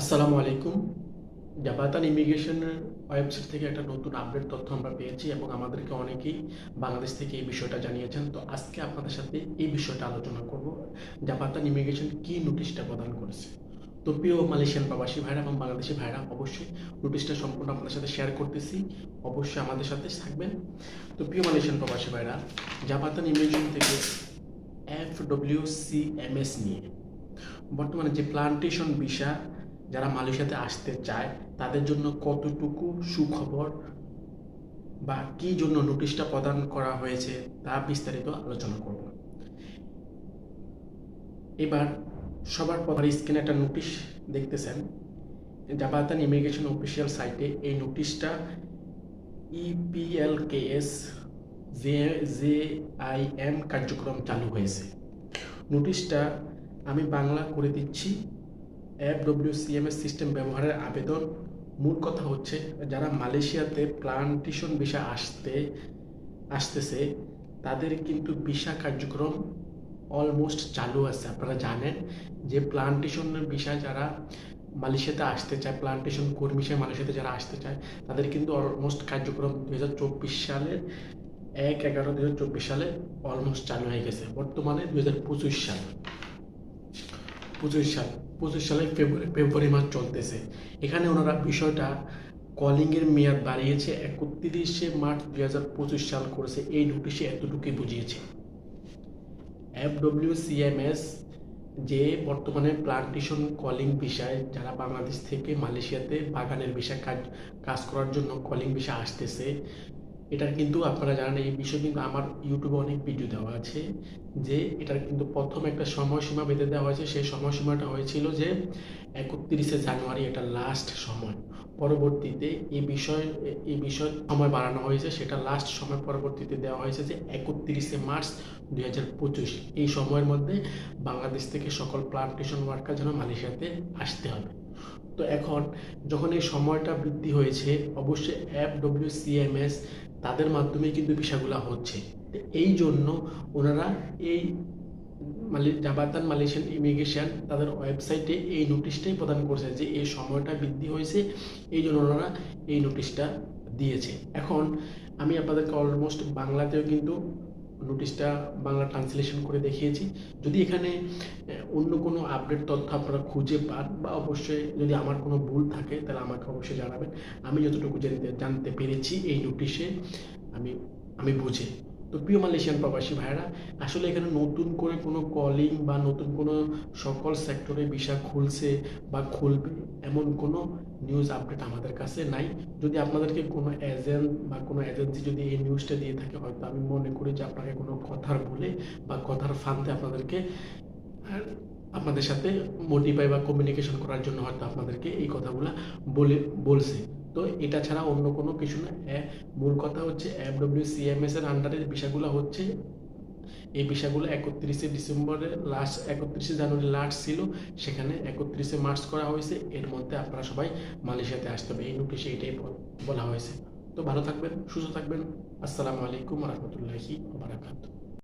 আসসালামু আলাইকুম। জাপাতান ইমিগ্রেশনের ওয়েবসাইট থেকে একটা নতুন আপডেট তথ্য আমরা পেয়েছি এবং আমাদেরকে অনেকেই বাংলাদেশ থেকে এই বিষয়টা জানিয়েছেন। তো আজকে আপনাদের সাথে এই বিষয়টা আলোচনা করব। জাপাতান ইমিগ্রেশন কি নোটিশটা প্রদান করেছে? তো প্রিয় মালয়েশিয়ান প্রবাসী ভাইরা এবং বাংলাদেশি ভাইরা, অবশ্যই নোটিশটা সম্পূর্ণ আপনাদের সাথে শেয়ার করতেছি। অবশ্যই আমাদের সাথে থাকবেন। তো প্রিয় মালয়েশিয়ান প্রবাসী ভাইরা, জাপাতান ইমিগ্রেশন থেকে F W C M S নিয়ে বর্তমানে যে প্লান্টেশন ভিসা যারা মালয়েশিয়াতে আসতে চায়, তাদের জন্য কতটুকু সুখবর বা কী জন্য নোটিশটা প্রদান করা হয়েছে, তা বিস্তারিত আলোচনা করব। এবার সবার প্রথম স্ক্রিনে একটা নোটিশ দেখতেছেন। জাপাতান ইমিগ্রেশন অফিসিয়াল সাইটে এই নোটিশটা EPLKS J J I M কার্যক্রম চালু হয়েছে। নোটিশটা আমি বাংলা করে দিচ্ছি। অ্যাপ ডব্লিউ সিএমএস সিস্টেম ব্যবহারের আবেদন। মূল কথা হচ্ছে, যারা মালয়েশিয়াতে প্লান্টেশন ভিসা আসতে, আসতেছে, তাদের কিন্তু ভিসা কার্যক্রম অলমোস্ট চালু আছে। আপনারা জানেন যে প্লান্টেশনের ভিসা যারা মালয়েশিয়াতে আসতে চায় প্লান্টেশন কর্মী হিসেবে মালয়েশিয়াতে যারা আসতে চায়, তাদের কিন্তু অলমোস্ট কার্যক্রম দু হাজার চব্বিশ সালের এক এগারো দু হাজার চব্বিশ সালে অলমোস্ট চালু হয়ে গেছে। বর্তমানে দু হাজার পঁচিশ সাল। পঁচিশ সাল। পঁচিশ সালে ফেব্রুয়ারি ফেব্রুয়ারি মাস চলতেছে। এখানে ওনারা বিষয়টা কলিংয়ের মেয়াদ বাড়িয়েছে, একত্রিশে মার্চ দুই হাজার পঁচিশ সাল করেছে। এই নোটিশে এতটুকুই বুঝিয়েছে। এফ ডব্লিউ সিএমএস যে বর্তমানে প্লান্টেশন কলিং বিষয় যারা বাংলাদেশ থেকে মালয়েশিয়াতে বাগানের বিষয় কাজ কাজ করার জন্য কলিং বিষয় আসতেছে এটার কিন্তু আপনারা জানেন, এই বিষয়ে কিন্তু আমার ইউটিউবে অনেক ভিডিও দেওয়া আছে যে এটার কিন্তু প্রথম একটা সময়সীমা বেঁধে দেওয়া হয়েছে। সেই সময়সীমাটা হয়েছিল যে একত্রিশে জানুয়ারি এটা লাস্ট সময়। পরবর্তীতে এই বিষয় এই বিষয় সময় বাড়ানো হয়েছে, সেটা লাস্ট সময় পরবর্তীতে দেওয়া হয়েছে যে একত্রিশে মার্চ দুই হাজার পঁচিশ। এই সময়ের মধ্যে বাংলাদেশ থেকে সকল প্লান্টেশন ওয়ার্কার যেন মালয়েশিয়াতে আসতে হবে। তো এখন যখন এই সময়টা বৃদ্ধি হয়েছে, অবশ্যই অ্যাপ ডব্লিউ সিএমএস তাদের মাধ্যমে কিন্তু বিষয়গুলো হচ্ছে। এই জন্য ওনারা এই মালি জাবাতান মালয়েশিয়ান ইমিগ্রেশন তাদের ওয়েবসাইটে এই নোটিশটাই প্রদান করছে যে এই সময়টা বৃদ্ধি হয়েছে, এই জন্য ওনারা এই নোটিশটা দিয়েছে। এখন আমি আপনাদেরকে অলমোস্ট বাংলাতেও কিন্তু নোটিশটা বাংলা ট্রান্সলেশন করে দেখিয়েছি। যদি এখানে অন্য কোনো আপডেট তথ্য আপনারা খুঁজে পান বা অবশ্যই যদি আমার কোনো ভুল থাকে, তাহলে আমাকে অবশ্যই জানাবেন। আমি যতটুকু জানতে জানতে পেরেছি এই নোটিশে আমি আমি বুঝে তো প্রিয় মালয়েশিয়ান প্রবাসী ভাইরা আসলে এখানে নতুন করে কোনো কলিং বা নতুন কোনো সকল সেক্টরে ভিসা খুলছে বা খুলবে এমন কোনো নিউজ আপডেট আমাদের কাছে নাই। যদি আপনাদেরকে কোনো এজেন্ট বা কোনো এজেন্সি যদি এই নিউজটা দিয়ে থাকে, হয়তো আমি মনে করি যে আপনাকে কোনো কথার বলে বা কথার ফান্দে আপনাদেরকে আপনাদের সাথে মোটিফাই বা কমিউনিকেশন করার জন্য হয়তো আপনাদেরকে এই কথাগুলো বলে, বলছে। তো এটা ছাড়া অন্য কোনো কিছু না। মূল কথা হচ্ছে এফ ডব্লিউ সিএমএস এর আন্ডারে বিষয়গুলো হচ্ছে, এই বিষয়গুলো একত্রিশে ডিসেম্বরে লাস্ট একত্রিশে জানুয়ারি লাস্ট ছিল, সেখানে একত্রিশে মার্চ করা হয়েছে, এর মধ্যে আপনারা সবাই মালয়েশিয়াতে আসতে হবে। এই নোটিশে এটাই বলা হয়েছে। তো ভালো থাকবেন, সুস্থ থাকবেন। আসসালামু আলাইকুম রহমতুল্লাহি বারাকাতুহ।